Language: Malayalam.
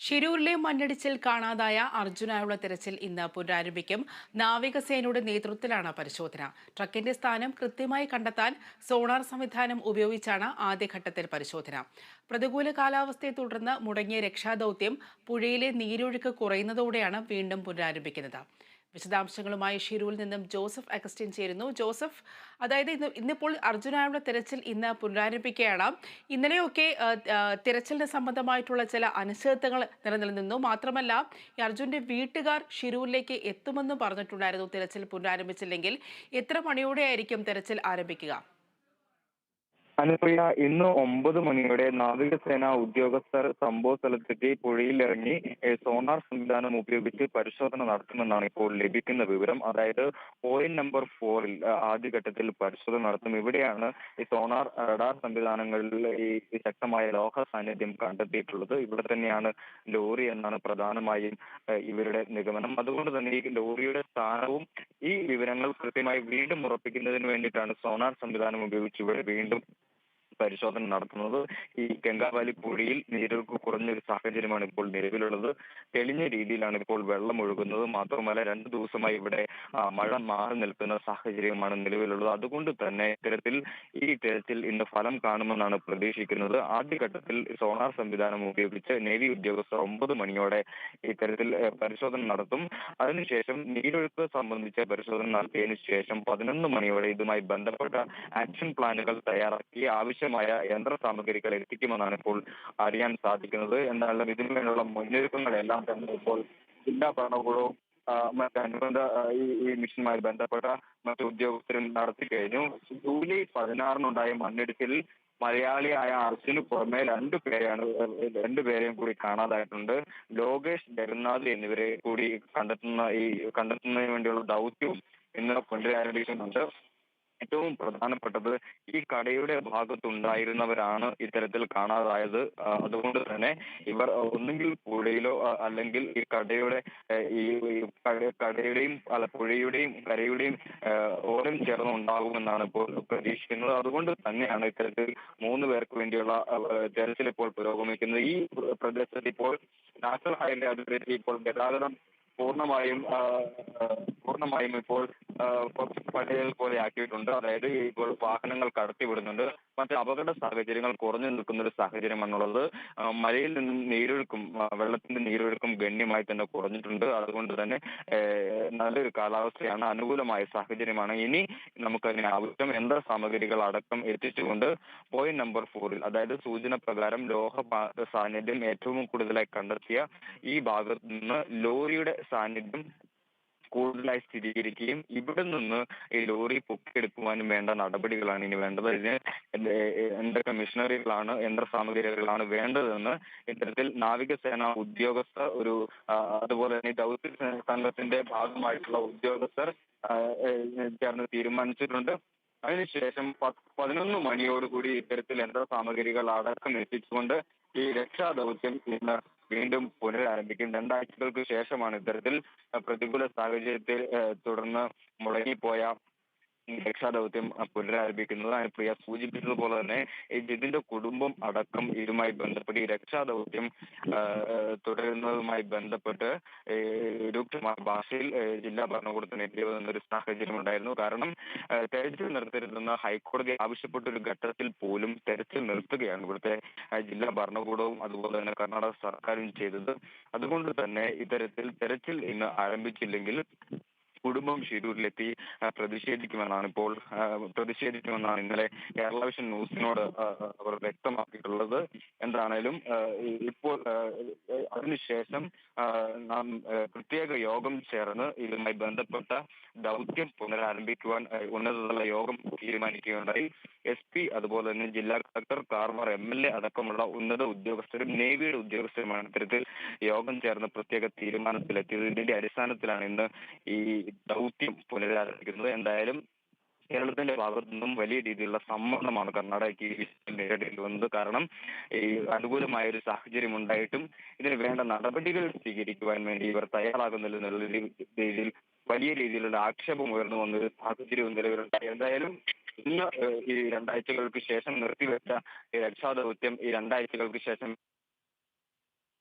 ഷിരൂരിലെ മണ്ണിടിച്ചിൽ കാണാതായ അർജുനായുള്ള തിരച്ചിൽ ഇന്ന് പുനരാരംഭിക്കും. നാവികസേനയുടെ നേതൃത്വത്തിലാണ് പരിശോധന. ട്രക്കിന്റെ സ്ഥാനം കൃത്യമായി കണ്ടെത്താൻ സോണാർ സംവിധാനം ഉപയോഗിച്ചാണ് ആദ്യഘട്ടത്തിൽ പരിശോധന. പ്രതികൂല കാലാവസ്ഥയെ തുടർന്ന് മുടങ്ങിയ രക്ഷാദൌത്യം പുഴയിലെ നീരൊഴുക്ക് കുറയുന്നതോടെയാണ് വീണ്ടും പുനരാരംഭിക്കുന്നത്. വിശദാംശങ്ങളുമായി ഷിരൂരിൽ നിന്നും ജോസഫ് അഗസ്റ്റിൻ ചേരുന്നു. ജോസഫ് അതായത് ഇന്ന് ഇന്നിപ്പോൾ അർജുനായുള്ള തിരച്ചിൽ ഇന്ന് പുനരാരംഭിക്കുകയാണ്. ഇന്നലെയൊക്കെ തിരച്ചിലിന് സംബന്ധമായിട്ടുള്ള ചില അനിശ്ചിതത്വങ്ങൾ നിലനിന്നിരുന്നു. മാത്രമല്ല ഈ അർജുന്റെ വീട്ടുകാർ ഷിരൂരിലേക്ക് എത്തുമെന്നും പറഞ്ഞിട്ടുണ്ടായിരുന്നു തിരച്ചിൽ പുനരാരംഭിച്ചില്ലെങ്കിൽ. എത്ര മണിയോടെ ആയിരിക്കും തെരച്ചിൽ ആരംഭിക്കുക? അനുപ്രിയ ഇന്ന് ഒമ്പത് മണിയോടെ നാവികസേന ഉദ്യോഗസ്ഥർ സംഭവ സ്ഥലത്തെത്തി പുഴയിലിറങ്ങി സോണാർ സംവിധാനം ഉപയോഗിച്ച് പരിശോധന നടത്തുമെന്നാണ് ഇപ്പോൾ ലഭിക്കുന്ന വിവരം. അതായത് പോയിന്റ് നമ്പർ ഫോറിൽ ആദ്യഘട്ടത്തിൽ പരിശോധന നടത്തും. ഇവിടെയാണ് ഈ സോണാർ റഡാർ സംവിധാനങ്ങളിൽ ഈ ശക്തമായ ലോഹ സാന്നിധ്യം കണ്ടെത്തിയിട്ടുള്ളത്. ഇവിടെ തന്നെയാണ് ലോറി എന്നാണ് പ്രധാനമായും ഇവരുടെ നിഗമനം. അതുകൊണ്ട് തന്നെ ഈ ലോറിയുടെ സ്ഥാനവും ഈ വിവരങ്ങൾ കൃത്യമായി വീണ്ടും ഉറപ്പിക്കുന്നതിന് വേണ്ടിയിട്ടാണ് സോണാർ സംവിധാനം ഉപയോഗിച്ച് ഇവിടെ വീണ്ടും പരിശോധന നടത്തുന്നത് ഈ ഗംഗാവാലി പുഴയിൽ നീരൊഴുക്ക് കുറഞ്ഞൊരു സാഹചര്യമാണ് ഇപ്പോൾ നിലവിലുള്ളത്. തെളിഞ്ഞ രീതിയിലാണ് ഇപ്പോൾ വെള്ളം ഒഴുകുന്നത്. മാത്രമല്ല രണ്ടു ദിവസമായി ഇവിടെ മഴ മാറി നിൽക്കുന്ന സാഹചര്യമാണ് നിലവിലുള്ളത്. അതുകൊണ്ട് തന്നെ ഇത്തരത്തിൽ ഈ തിരച്ചിൽ ഇന്ന് ഫലം കാണുമെന്നാണ് പ്രതീക്ഷിക്കുന്നത്. ആദ്യഘട്ടത്തിൽ സോണാർ സംവിധാനം ഉപയോഗിച്ച് നേവി ഉദ്യോഗസ്ഥർ ഒമ്പത് മണിയോടെ ഇത്തരത്തിൽ പരിശോധന നടത്തും. അതിനുശേഷം നീരൊഴുക്ക് സംബന്ധിച്ച പരിശോധന നടത്തിയതിനു ശേഷം പതിനൊന്ന് മണിയോടെ ഇതുമായി ബന്ധപ്പെട്ട ആക്ഷൻ പ്ലാനുകൾ തയ്യാറാക്കി ആവശ്യമായ യന്ത്ര സാമഗ്രികൾ എത്തിക്കുമെന്നാണ് ഇപ്പോൾ അറിയാൻ സാധിക്കുന്നത്. എന്നാലും ഇതിനു വേണ്ടിയുള്ള മുന്നൊരുക്കങ്ങളെല്ലാം തന്നെ ഇപ്പോൾ ജില്ലാ ഭരണകൂടവും മറ്റനുബന്ധ ഈ മിഷനുമായി ബന്ധപ്പെട്ട മറ്റു ഉദ്യോഗസ്ഥരും നടത്തി കഴിഞ്ഞു. ജൂലൈ പതിനാറിനുണ്ടായ മണ്ണിടിച്ചിലിൽ മലയാളിയായ അർജുന് പുറമെ രണ്ടു പേരെയാണ് രണ്ടുപേരെയും കൂടി കാണാതായിട്ടുണ്ട്. ലോകേഷ് ജഗന്നാഥ് എന്നിവരെ കൂടി കണ്ടെത്തുന്ന ഈ കണ്ടെത്തുന്നതിന് വേണ്ടിയുള്ള ദൗത്യവും ഇന്ന് പുനരാരംഭിക്കുന്നുണ്ട് ഏറ്റവും പ്രധാനപ്പെട്ടത് ഈ കടയുടെ ഭാഗത്തുണ്ടായിരുന്നവരാണ് ഇത്തരത്തിൽ കാണാതായത്. അതുകൊണ്ട് തന്നെ ഇവർ ഒന്നുകിൽ പുഴയിലോ അല്ലെങ്കിൽ ഈ കടയുടെ ഈ ഈ കട- കടയുടെയും അല്ല പുഴയുടെയും കരയുടെയും ഓരം ചേർന്ന് ഉണ്ടാകുമെന്നാണ് ഇപ്പോൾ പ്രതീക്ഷിക്കുന്നത്. അതുകൊണ്ട് തന്നെയാണ് ഇത്തരത്തിൽ മൂന്ന് പേർക്ക് വേണ്ടിയുള്ള തെരച്ചിൽ ഇപ്പോൾ പുരോഗമിക്കുന്നത്. ഈ പ്രദേശത്ത് ഇപ്പോൾ നാഷണൽ ഹൈവേ അതിർത്തി ഇപ്പോൾ ഗതാഗതം പൂർണമായും പൂർണമായും ഇപ്പോൾ പഴയ പോലെ ആക്കിയിട്ടുണ്ട്. അതായത് ഇപ്പോൾ വാഹനങ്ങൾ കടത്തിവിടുന്നുണ്ട് മറ്റ് അപകട സാഹചര്യങ്ങൾ കുറഞ്ഞു നിൽക്കുന്ന ഒരു സാഹചര്യം എന്നുള്ളത് മലയിൽ നിന്നും നീരൊഴുക്കും വെള്ളത്തിന്റെ നീരൊഴുക്കും ഗണ്യമായി തന്നെ കുറഞ്ഞിട്ടുണ്ട്. അതുകൊണ്ട് തന്നെ നല്ലൊരു കാലാവസ്ഥയാണ് അനുകൂലമായ സാഹചര്യമാണ്. ഇനി നമുക്ക് അതിന് ആവശ്യം യന്ത്ര സാമഗ്രികൾ അടക്കം എത്തിച്ചുകൊണ്ട് പോയിന്റ് നമ്പർ ഫോറിൽ അതായത് സൂചന പ്രകാരം ലോഹ സാന്നിധ്യം ഏറ്റവും കൂടുതലായി കണ്ടെത്തിയ ഈ ഭാഗത്ത് നിന്ന് ലോറിയുടെ സാന്നിധ്യം കൂടുതലായി സ്ഥിരീകരിക്കുകയും ഇവിടെ നിന്ന് ഈ ലോറി പൊക്കിയെടുക്കുവാനും വേണ്ട നടപടികളാണ് ഇനി വേണ്ടത്. ഇതിന് എന്ത് കമ്മീഷണറികളാണ് യന്ത്ര സാമഗ്രികളാണ് വേണ്ടതെന്ന് ഇത്തരത്തിൽ നാവികസേന ഉദ്യോഗസ്ഥർ ഒരു അതുപോലെ തന്നെ ദൗത്യ സംഘത്തിന്റെ ഭാഗമായിട്ടുള്ള ഉദ്യോഗസ്ഥർ ചേർന്ന് തീരുമാനിച്ചിട്ടുണ്ട്. അതിനുശേഷം പതിനൊന്ന് മണിയോടുകൂടി ഇത്തരത്തിൽ യന്ത്ര സാമഗ്രികൾ അടക്കം എത്തിച്ചുകൊണ്ട് ഈ രക്ഷാദൗത്യം ഇന്ന് വീണ്ടും പുനരാരംഭിക്കും. രണ്ടാഴ്ചകൾക്ക് ശേഷമാണ് ഇത്തരത്തിൽ പ്രതികൂല സാഹചര്യത്തിൽ തുടർന്ന് മുടങ്ങിപ്പോയ രക്ഷാദൗത്യം പുനരാരംഭിക്കുന്നത്. അനുപ്രിയ സൂചിപ്പിച്ചതുപോലെ തന്നെ ഈ ജിതിന്റെ കുടുംബം അടക്കം ഇതുമായി ബന്ധപ്പെട്ട് ഈ രക്ഷാദൗത്യം തുടരുന്നതുമായി ബന്ധപ്പെട്ട് രൂക്ഷമായ ഭാഷയിൽ ജില്ലാ ഭരണകൂടത്തിനെതിരെ വന്നൊരു സാഹചര്യം ഉണ്ടായിരുന്നു. കാരണം തെരച്ചിൽ നിർത്തരുതെന്ന് ഹൈക്കോടതി ആവശ്യപ്പെട്ട ഒരു ഘട്ടത്തിൽ പോലും തെരച്ചിൽ നിർത്തുകയാണ് ഇവിടുത്തെ ജില്ലാ ഭരണകൂടവും അതുപോലെ തന്നെ കർണാടക സർക്കാരും ചെയ്തത്. അതുകൊണ്ട് തന്നെ ഇത്തരത്തിൽ തെരച്ചിൽ ഇന്ന് ആരംഭിച്ചില്ലെങ്കിൽ കുടുംബം ഷിരൂരിലെത്തി പ്രതിഷേധിക്കുമെന്നാണ് ഇപ്പോൾ പ്രതിഷേധിക്കുമെന്നാണ് ഇന്നലെ കേരള വിഷൻ ന്യൂസിനോട് അവർ വ്യക്തമാക്കിയിട്ടുള്ളത് എന്താണേലും ഇപ്പോൾ അതിനുശേഷം നാം പ്രത്യേക യോഗം ചേർന്ന് ഇതുമായി ബന്ധപ്പെട്ട ദൗത്യം പുനരാരംഭിക്കുവാൻ ഉന്നതതല യോഗം തീരുമാനിക്കുകയുണ്ടായി. എസ് പി അതുപോലെ തന്നെ ജില്ലാ കളക്ടർ കാർമർ എം എൽ എ അടക്കമുള്ള ഉന്നത ഉദ്യോഗസ്ഥരും നേവിയുടെ ഉദ്യോഗസ്ഥരുമാണ് ഇത്തരത്തിൽ യോഗം ചേർന്ന് പ്രത്യേക തീരുമാനത്തിലെത്തിയത്. ഇതിന്റെ അടിസ്ഥാനത്തിലാണ് ഇന്ന് ഈ ദൗത്യം പുനരാരംഭിക്കുന്നത്. എന്തായാലും കേരളത്തിന്റെ ഭാഗത്തു നിന്നും വലിയ രീതിയിലുള്ള സമ്മർദ്ദമാണ് കർണാടകയ്ക്ക് നേരിടേണ്ടി വന്നത് കാരണം ഈ അനുകൂലമായ ഒരു സാഹചര്യം ഉണ്ടായിട്ടും ഇതിന് വേണ്ട നടപടികൾ സ്വീകരിക്കുവാൻ വേണ്ടി ഇവർ തയ്യാറാകുന്നില്ല എന്നുള്ള രീതിയിൽ വലിയ രീതിയിലുള്ള ആക്ഷേപം ഉയർന്നു വന്ന ഒരു സാഹചര്യവും നിലവിലുണ്ടായി. എന്തായാലും ഇന്ന് ഈ രണ്ടാഴ്ചകൾക്ക് ശേഷം നിർത്തിവെച്ച രക്ഷാദൗത്യം ഈ രണ്ടാഴ്ചകൾക്ക് ശേഷം